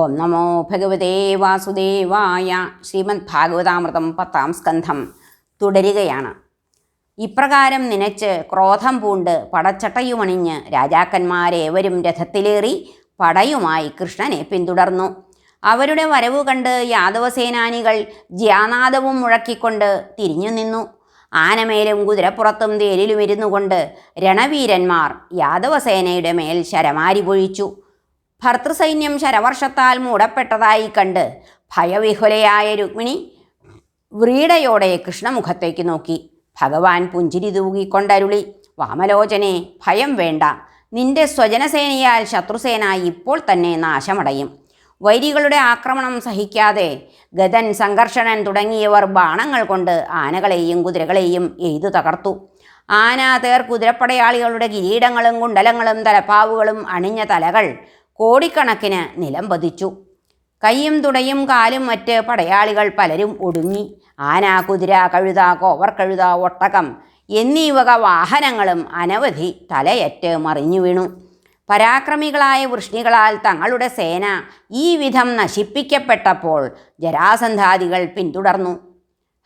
ഓം നമോ ഭഗവതേ വാസുദേവായ ശ്രീമദ് ഭാഗവതാമൃതം പത്താം സ്കന്ധം തുടരുകയാണ്. ഇപ്രകാരം നനച്ച് ക്രോധം പൂണ്ട് പടച്ചട്ടയുമണിഞ്ഞ് രാജാക്കന്മാരേവരും രഥത്തിലേറി പടയുമായി കൃഷ്ണനെ പിന്തുടർന്നു. അവരുടെ വരവ് കണ്ട് യാദവസേനാനികൾ ജ്യാനാദവും മുഴക്കിക്കൊണ്ട് തിരിഞ്ഞു നിന്നു. ആനമേലും കുതിരപ്പുറത്തും തേലിലും ഇരുന്നു കൊണ്ട് രണവീരന്മാർ യാദവസേനയുടെ മേൽ ശരമാരി പൊഴിച്ചു ഭർത്തൃസൈന്യം ശരവർഷത്താൽ മൂടപ്പെട്ടതായി കണ്ട് ഭയവിഹുലയായ രുക്മിണി വ്രീഡയോടെ കൃഷ്ണമുഖത്തേക്ക് നോക്കി. ഭഗവാൻ പുഞ്ചിരി തൂകിക്കൊണ്ടരുളി. വാമലോചനെ ഭയം വേണ്ട. നിന്റെ സ്വജനസേനയാൽ ശത്രുസേന ഇപ്പോൾ തന്നെ നാശമടയും. വൈരികളുടെ ആക്രമണം സഹിക്കാതെ ഗതൻ സംഘർഷണൻ തുടങ്ങിയവർ ബാണങ്ങൾ കൊണ്ട് ആനകളെയും കുതിരകളെയും എയ്തു തകർത്തു. ആന തേർ കുതിരപ്പടയാളികളുടെ കിരീടങ്ങളും കുണ്ടലങ്ങളും തലപ്പാവുകളും അണിഞ്ഞ തലകൾ കോടിക്കണക്കിന് നിലം പതിച്ചു. കൈയും തുടയും കാലും മറ്റ് പടയാളികൾ പലരും ഒടുങ്ങി. ആന കുതിര കഴുത കോവർ കഴുത ഒട്ടകം എന്നീ വക വാഹനങ്ങളും അനവധി തലയറ്റ് മറിഞ്ഞു വീണു. പരാക്രമികളായ വൃഷ്ണികളാൽ തങ്ങളുടെ സേന ഈ വിധം നശിപ്പിക്കപ്പെട്ടപ്പോൾ ജരാസന്ധാദികൾ പിന്തുടർന്നു.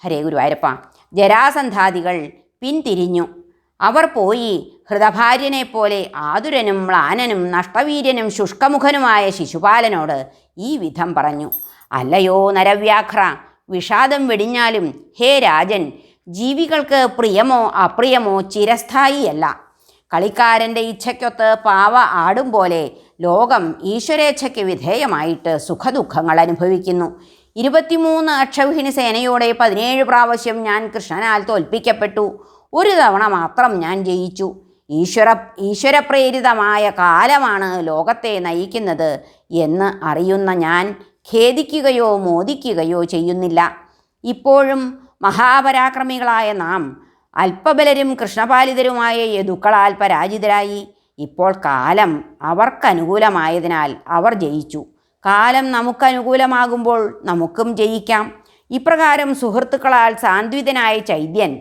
ഹരേ ഗുരുവായൂരപ്പ. ജരാസന്ധാദികൾ പിന്തിരിഞ്ഞു. അവർ പോയി. ഹൃതഭാര്യനെ പോലെ ആതുരനും മ്ലാനനും നഷ്ടവീര്യനും ശുഷ്കമുഖനുമായ ശിശുപാലനോട് ഈ വിധം പറഞ്ഞു. അല്ലയോ നരവ്യാഘ്ര വിഷാദം വെടിഞ്ഞാലും ഹേ രാജൻ ജീവികൾക്ക് പ്രിയമോ അപ്രിയമോ ചിരസ്ഥായിയല്ല. കളിക്കാരന്റെ ഇച്ഛയ്ക്കൊത്ത് പാവ ആടും പോലെ ലോകം ഈശ്വരേച്ഛയ്ക്ക് വിധേയമായിട്ട് സുഖദുഃഖങ്ങൾ അനുഭവിക്കുന്നു. ഇരുപത്തിമൂന്ന് അക്ഷൗഹിണി സേനയോടെ പതിനേഴ് പ്രാവശ്യം ഞാൻ കൃഷ്ണനാൽ തോൽപ്പിക്കപ്പെട്ടു. ഒരു തവണ മാത്രം ഞാൻ ജയിച്ചു. ഈശ്വര ഈശ്വരപ്രേരിതമായ കാലമാണ് ലോകത്തെ നയിക്കുന്നത് എന്ന് അറിയുന്ന ഞാൻ ഖേദിക്കുകയോ മോദിക്കുകയോ ചെയ്യുന്നില്ല. ഇപ്പോഴും മഹാപരാക്രമികളായ നാം അല്പബലരും കൃഷ്ണപാലിതരുമായ യദുക്കളാൽ പരാജിതരായി. ഇപ്പോൾ കാലം അവർക്കനുകൂലമായതിനാൽ അവർ ജയിച്ചു. കാലം നമുക്കനുകൂലമാകുമ്പോൾ നമുക്കും ജയിക്കാം. ഇപ്രകാരം സുഹൃത്തുക്കളാൽ സാന്ത്വിതനായ ചൈദ്യൻ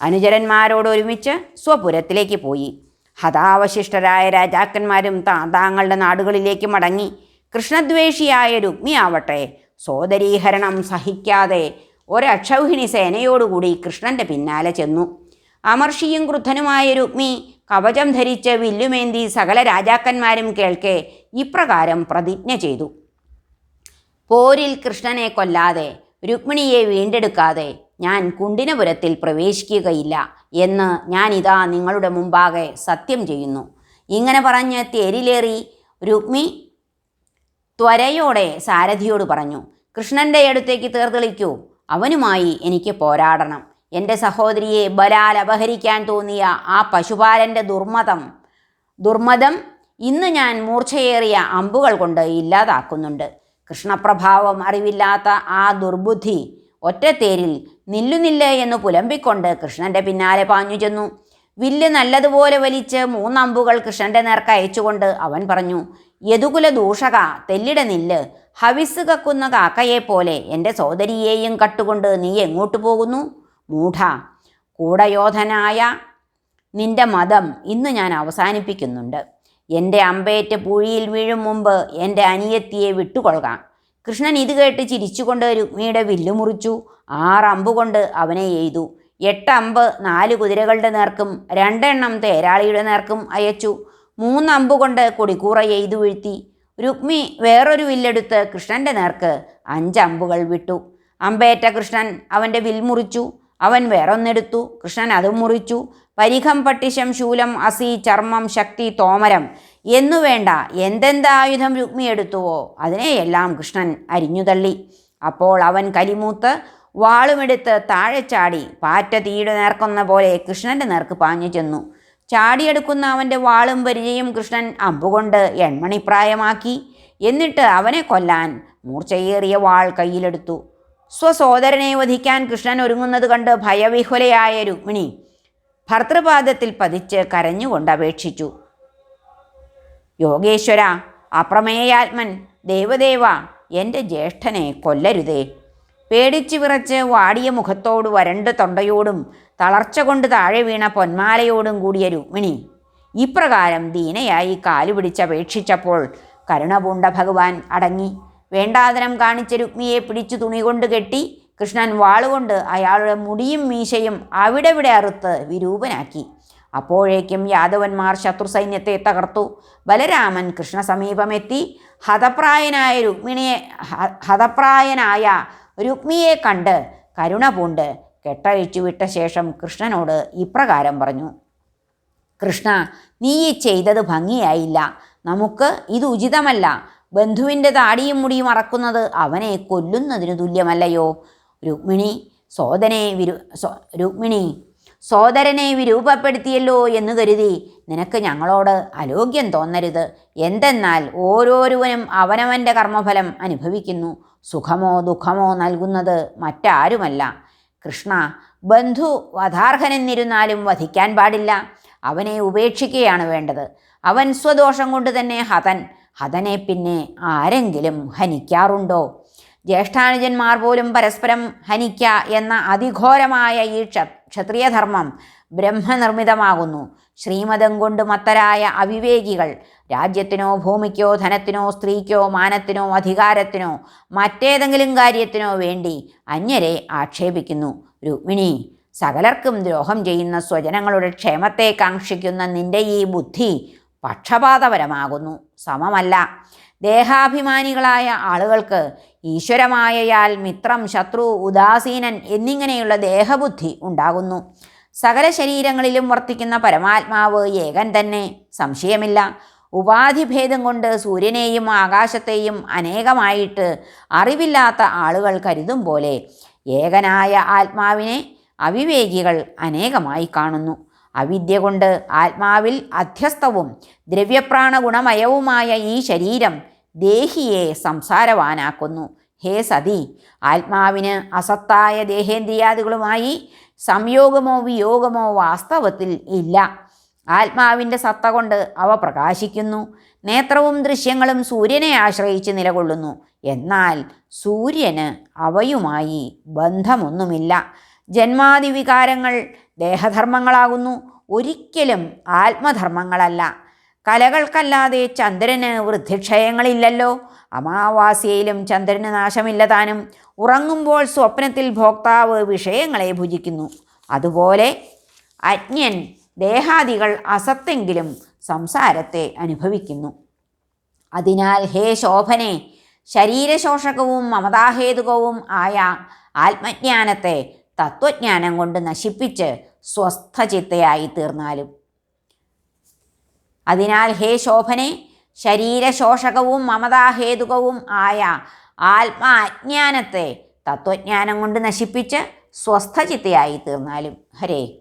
അനുചരന്മാരോട് ഒരുമിച്ച് സ്വപുരത്തിലേക്ക് പോയി. ഹതാവശിഷ്ടരായ രാജാക്കന്മാരും താ താങ്കളുടെ നാടുകളിലേക്ക് മടങ്ങി. കൃഷ്ണദ്വേഷിയായ രുക്മിയാവട്ടെ സോദരീഹരണം സഹിക്കാതെ ഒരക്ഷൗഹിണി സേനയോടുകൂടി കൃഷ്ണന്റെ പിന്നാലെ ചെന്നു. അമർഷിയും ക്രുദ്ധനുമായ രുക്മി കവചം ധരിച്ച് വില്ലുമേന്തി സകല രാജാക്കന്മാരും കേൾക്കെ ഇപ്രകാരം പ്രതിജ്ഞ ചെയ്തു. പോരിൽ കൃഷ്ണനെ കൊല്ലാതെ രുക്മിണിയെ വീണ്ടെടുക്കാതെ ഞാൻ കുണ്ടിനപുരത്തിൽ പ്രവേശിക്കുകയില്ല എന്ന് ഞാനിതാ നിങ്ങളുടെ മുമ്പാകെ സത്യം ചെയ്യുന്നു. ഇങ്ങനെ പറഞ്ഞ് തേരിലേറി രുക്മി ത്വരയോടെ സാരഥിയോട് പറഞ്ഞു കൃഷ്ണന്റെ അടുത്തേക്ക് തീർത്തെളിക്കൂ അവനുമായി എനിക്ക് പോരാടണം. എന്റെ സഹോദരിയെ ബലാൽ അപഹരിക്കാൻ തോന്നിയ ആ പശുപാലന്റെ ദുർമതം ദുർമതം ഇന്ന് ഞാൻ മൂർച്ചയേറിയ അമ്പുകൾ കൊണ്ട് ഇല്ലാതാക്കുന്നുണ്ട്. കൃഷ്ണപ്രഭാവം അറിവില്ലാത്ത ആ ദുർബുദ്ധി ഒറ്റത്തേരിൽ നില്ലുനില്ല് എന്ന് പുലമ്പിക്കൊണ്ട് കൃഷ്ണന്റെ പിന്നാലെ പാഞ്ഞു ചെന്നു. വില്ല് നല്ലതുപോലെ വലിച്ച് മൂന്നമ്പുകൾ കൃഷ്ണന്റെ നേർക്ക് അയച്ചുകൊണ്ട് അവൻ പറഞ്ഞു യദുകുല ദൂഷക തെല്ലിട നില്ല്. ഹവിസ് കക്കുന്ന കാക്കയെപ്പോലെ എന്റെ സോദരിയെയും കട്ടുകൊണ്ട് നീ എങ്ങോട്ട് പോകുന്നു? മൂഢ കൂടയോധനായ നിന്റെ മതം ഇന്ന് ഞാൻ അവസാനിപ്പിക്കുന്നുണ്ട്. എന്റെ അമ്പേറ്റ് പൂഴിയിൽ വീഴും മുമ്പ് എന്റെ അനിയത്തിയെ വിട്ടുകൊള്ളുക. കൃഷ്ണൻ ഇത് കേട്ട് ചിരിച്ചുകൊണ്ട് രുക്മിയുടെ വില്ലു മുറിച്ചു. ആറ് അമ്പ് കൊണ്ട് അവനെ എയ്തു. എട്ടമ്പ് നാല് കുതിരകളുടെ നേർക്കും രണ്ടെണ്ണം തേരാളിയുടെ നേർക്കും അയച്ചു. മൂന്ന് അമ്പ് കൊണ്ട് കൊടിക്കൂറ എയ്തു വീഴ്ത്തി. രുക്മി വേറൊരു വില്ലെടുത്ത് കൃഷ്ണന്റെ നേർക്ക് അഞ്ചമ്പുകൾ വിട്ടു. അമ്പേറ്റ കൃഷ്ണൻ അവന്റെ വിൽ മുറിച്ചു. അവൻ വേറൊന്നെടുത്തു. കൃഷ്ണൻ അതും മുറിച്ചു. പരിഖം പട്ടിശം ശൂലം അസി ചർമ്മം ശക്തി തോമരം. എന്നു വേണ്ട എന്തെന്ത് ആയുധം രുക്മി എടുത്തുവോ അതിനെയെല്ലാം കൃഷ്ണൻ അരിഞ്ഞുതള്ളി അപ്പോൾ അവൻ കലിമൂത്ത് വാളുമെടുത്ത് താഴെ ചാടി പാറ്റ തീട് നേർക്കുന്ന പോലെ കൃഷ്ണന്റെ നേർക്ക് പാഞ്ഞു ചെന്നു. ചാടിയെടുക്കുന്ന അവന്റെ വാളും പരിചയം കൃഷ്ണൻ അമ്പുകൊണ്ട് എൺമണിപ്രായമാക്കി. എന്നിട്ട് അവനെ കൊല്ലാൻ മൂർച്ചയേറിയ വാൾ കയ്യിലെടുത്തു. സ്വസോദരനെ വധിക്കാൻ കൃഷ്ണൻ ഒരുങ്ങുന്നത് കണ്ട് ഭയവിഹുലയായ രുക്മിണി ഭർത്തൃപാദത്തിൽ പതിച്ച് കരഞ്ഞുകൊണ്ട് അപേക്ഷിച്ചു. യോഗേശ്വര അപ്രമേയാത്മൻ ദേവദേവ എന്റെ ജ്യേഷ്ഠനെ കൊല്ലരുതേ പേടിച്ചു വിറച്ച് വാടിയ മുഖത്തോട് വരണ്ട് തൊണ്ടയോടും തളർച്ച കൊണ്ട് താഴെ വീണ പൊന്മാലയോടും കൂടിയ രുക്മിണി ഇപ്രകാരം ദീനയായി കാലുപിടിച്ചപേക്ഷിച്ചപ്പോൾ കരുണപൂണ്ട ഭഗവാൻ അടങ്ങി. വേണ്ടാതനം കാണിച്ച രുക്മിയെ പിടിച്ചു തുണികൊണ്ട് കെട്ടി കൃഷ്ണൻ വാളുകൊണ്ട് അയാളുടെ മുടിയും മീശയും അവിടെവിടെ അറുത്ത് വിരൂപനാക്കി. അപ്പോഴേക്കും യാദവന്മാർ ശത്രു സൈന്യത്തെ തകർത്തു. ബലരാമൻ കൃഷ്ണ സമീപമെത്തി. ഹതപ്രായനായ രുക്മിണിയെ ഹതപ്രായനായ രുക്മിയെ കണ്ട് കരുണ പൂണ്ട് കെട്ടഴിച്ചു വിട്ട ശേഷം കൃഷ്ണനോട് ഇപ്രകാരം പറഞ്ഞു. കൃഷ്ണ നീ ചെയ്തത് ഭംഗിയായില്ല. നമുക്ക് ഇത് ഉചിതമല്ല. ബന്ധുവിന്റെ താടിയും മുടിയും അറക്കുന്നത് അവനെ കൊല്ലുന്നതിന് തുല്യമല്ലയോ? രുക്മിണി സോദനെ വിരു സോ- രുക്മിണി സോദരനെ വിരൂപപ്പെടുത്തിയല്ലോ എന്ന് കരുതി നിനക്ക് ഞങ്ങളോട് അലോഗ്യം തോന്നരുത്. എന്തെന്നാൽ ഓരോരുവനും അവനവന്റെ കർമ്മഫലം അനുഭവിക്കുന്നു. സുഖമോ ദുഃഖമോ നൽകുന്നത് മറ്റാരുമല്ല. കൃഷ്ണ ബന്ധു വധാർഹനെന്നിരുന്നാലും വധിക്കാൻ പാടില്ല. അവനെ ഉപേക്ഷിക്കുകയാണ് വേണ്ടത്. അവൻ സ്വദോഷം കൊണ്ട് തന്നെ ഹതൻ. ഹതനെ പിന്നെ ആരെങ്കിലും ഹനിക്കാറുണ്ടോ? ജ്യേഷ്ഠാനുജന്മാർ പോലും പരസ്പരം ഹനിക്ക എന്ന അതിഘോരമായ ഈ ക്ഷ ക്ഷത്രിയധർമ്മം ബ്രഹ്മനിർമ്മിതമാകുന്നു. ശ്രീമതം കൊണ്ട് മത്തരായ അവിവേകികൾ രാജ്യത്തിനോ ഭൂമിക്കോ ധനത്തിനോ സ്ത്രീക്കോ മാനത്തിനോ അധികാരത്തിനോ മറ്റേതെങ്കിലും കാര്യത്തിനോ വേണ്ടി അന്യരെ ആക്ഷേപിക്കുന്നു. രുക്മിണി സകലർക്കും ദ്രോഹം ചെയ്യുന്ന സ്വജനങ്ങളുടെ ക്ഷേമത്തെ കാക്ഷിക്കുന്ന നിന്റെ ഈ ബുദ്ധി പക്ഷപാതപരമാകുന്നു. സമമല്ല. ദേഹാഭിമാനികളായ ആളുകൾക്ക് ഈശ്വരമായയാൽ മിത്രം ശത്രു ഉദാസീനൻ എന്നിങ്ങനെയുള്ള ദേഹബുദ്ധി ഉണ്ടാകുന്നു. സകല ശരീരങ്ങളിലും വർത്തിക്കുന്ന പരമാത്മാവ് ഏകൻ തന്നെ. സംശയമില്ല. ഉപാധിഭേദം കൊണ്ട് സൂര്യനെയും ആകാശത്തെയും അനേകമായിട്ട് അറിവില്ലാത്ത ആളുകൾ കരുതും പോലെ ഏകനായ ആത്മാവിനെ അവിവേകികൾ അനേകമായി കാണുന്നു. അവിദ്യ കൊണ്ട് ആത്മാവിൽ അധ്യസ്ഥവും ദ്രവ്യപ്രാണ ഗുണമയവുമായ ഈ ശരീരം ദേഹിയെ സംസാരവാനാക്കുന്നു. ഹേ സതി ആത്മാവിന് അസത്തായ ദേഹേന്ദ്രിയാദികളുമായി സംയോഗമോ വിയോഗമോ വാസ്തവത്തിൽ ഇല്ല. ആത്മാവിന്റെ സത്ത കൊണ്ട് അവ പ്രകാശിക്കുന്നു. നേത്രവും ദൃശ്യങ്ങളും സൂര്യനെ ആശ്രയിച്ച് നിലകൊള്ളുന്നു. എന്നാൽ സൂര്യന് അവയുമായി ബന്ധമൊന്നുമില്ല. ജന്മാദി വികാരങ്ങൾ ദേഹധർമ്മങ്ങളാകുന്നു. ഒരിക്കലും ആത്മധർമ്മങ്ങളല്ല. കലകൾക്കല്ലാതെ ചന്ദ്രന് വൃദ്ധിക്ഷയങ്ങളില്ലല്ലോ. അമാവാസ്യയിലും ചന്ദ്രന് നാശമില്ലതാനും ഉറങ്ങുമ്പോൾ സ്വപ്നത്തിൽ ഭോക്താവ് വിഷയങ്ങളെ ഭുജിക്കുന്നു. അതുപോലെ അജ്ഞൻ ദേഹാദികൾ അസത്തെങ്കിലും സംസാരത്തെ അനുഭവിക്കുന്നു. അതിനാൽ ഹേ ശോഭനെ ശരീരശോഷകവും മമതാഹേതുകവും ആയ ആത്മജ്ഞാനത്തെ തത്വജ്ഞാനം കൊണ്ട് നശിപ്പിച്ച് സ്വസ്ഥചിത്തയായി തീർന്നാലും. അതിനാൽ ഹേ ശോഭനെ ശരീരശോഷകവും മമതാഹേതുകവും ആയ ആത്മാ അജ്ഞാനത്തെ തത്വജ്ഞാനം കൊണ്ട് നശിപ്പിച്ച് സ്വസ്ഥചിത്തയായി തീർന്നാലും. ഹരേ.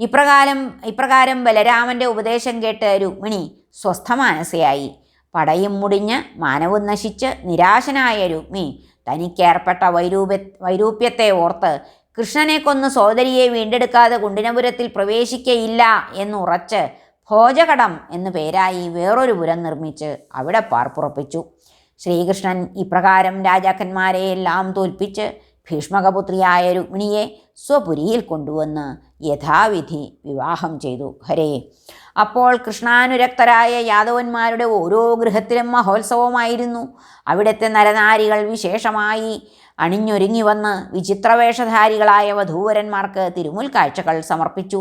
ഇപ്രകാരം ഇപ്രകാരം ബലരാമന്റെ ഉപദേശം കേട്ട് രുക്മിണി സ്വസ്ഥമാനസയായി. പടയും മുടിഞ്ഞ് മാനവും നശിച്ച് നിരാശനായ രുക്മി തനിക്കേർപ്പെട്ട വൈരൂപ്യ വൈരൂപ്യത്തെ ഓർത്ത് കൃഷ്ണനെ കൊന്ന് സോദരിയെ വീണ്ടെടുക്കാതെ കുണ്ടിനപുരത്തിൽ പ്രവേശിക്കയില്ല എന്നുറച്ച് ഭോജകടം എന്നു പേരായി വേറൊരു പുരം നിർമ്മിച്ച് അവിടെ പാർപ്പുറപ്പിച്ചു. ശ്രീകൃഷ്ണൻ ഇപ്രകാരം രാജാക്കന്മാരെയെല്ലാം തോൽപ്പിച്ച് ഭീഷ്മകപുത്രിയായ രുക്മിണിയെ സ്വപുരിയിൽ കൊണ്ടുവന്ന് യഥാവിധി വിവാഹം ചെയ്തു. ഹരേ. അപ്പോൾ കൃഷ്ണാനുരക്തരായ യാദവന്മാരുടെ ഓരോ ഗൃഹത്തിലും മഹോത്സവമായിരുന്നു. അവിടുത്തെ നരനാരികൾ വിശേഷമായി അണിഞ്ഞൊരുങ്ങി വന്ന് വിചിത്രവേഷധാരികളായ വധൂവരന്മാർക്ക് തിരുമുൽ കാഴ്ചകൾ സമർപ്പിച്ചു.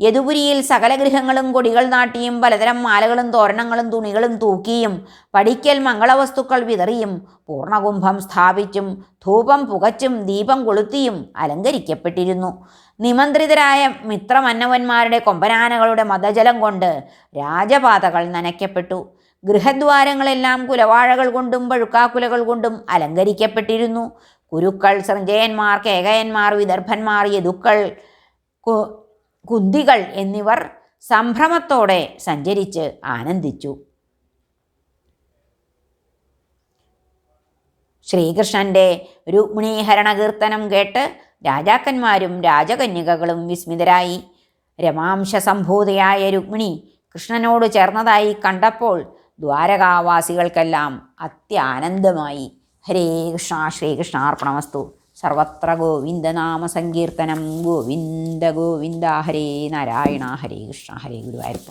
യദുപുരിയിൽ സകല ഗൃഹങ്ങളും കൊടികൾ നാട്ടിയും പലതരം മാലകളും തോരണങ്ങളും തുണികളും തൂക്കിയും പടിക്കൽ മംഗളവസ്തുക്കൾ വിതറിയും പൂർണകുംഭം സ്ഥാപിച്ചും ധൂപം പുകച്ചും ദീപം കൊളുത്തിയും അലങ്കരിക്കപ്പെട്ടിരുന്നു. നിമന്ത്രിതരായ മിത്രമന്നവന്മാരുടെ കൊമ്പനാനകളുടെ മതജലം കൊണ്ട് രാജപാതകൾ നനയ്ക്കപ്പെട്ടു. ഗൃഹദ്വാരങ്ങളെല്ലാം കുലവാഴകൾ കൊണ്ടും പഴുക്കാക്കുലകൾ കൊണ്ടും അലങ്കരിക്കപ്പെട്ടിരുന്നു. കുരുക്കൾ സൃഞ്ജയന്മാർ കേകയന്മാർ വിദർഭന്മാർ യദുക്കൾ കുന്തികൾ എന്നിവർ സംഭ്രമത്തോടെ സഞ്ചരിച്ച് ആനന്ദിച്ചു. ശ്രീകൃഷ്ണന്റെ രുക്മിണീഹരണ കീർത്തനം കേട്ട് രാജാക്കന്മാരും രാജകന്യകകളും വിസ്മിതരായി. രമാംശസംഭൂതയായ രുക്മിണി കൃഷ്ണനോട് ചേർന്നതായി കണ്ടപ്പോൾ ദ്വാരകാവാസികൾക്കെല്ലാം അത്യാനന്ദമായി. ഹരേ കൃഷ്ണ ശ്രീകൃഷ്ണാർപ്പണമസ്തു സർവത്ര ഗോവിന്ദനാമ സങ്കീർത്തനം ഗോവിന്ദ ഗോവിന്ദ. ഹരേ നാരായണ. ഹരേ കൃഷ്ണ. ഹരേ ഗുരുവായൂരപ്പ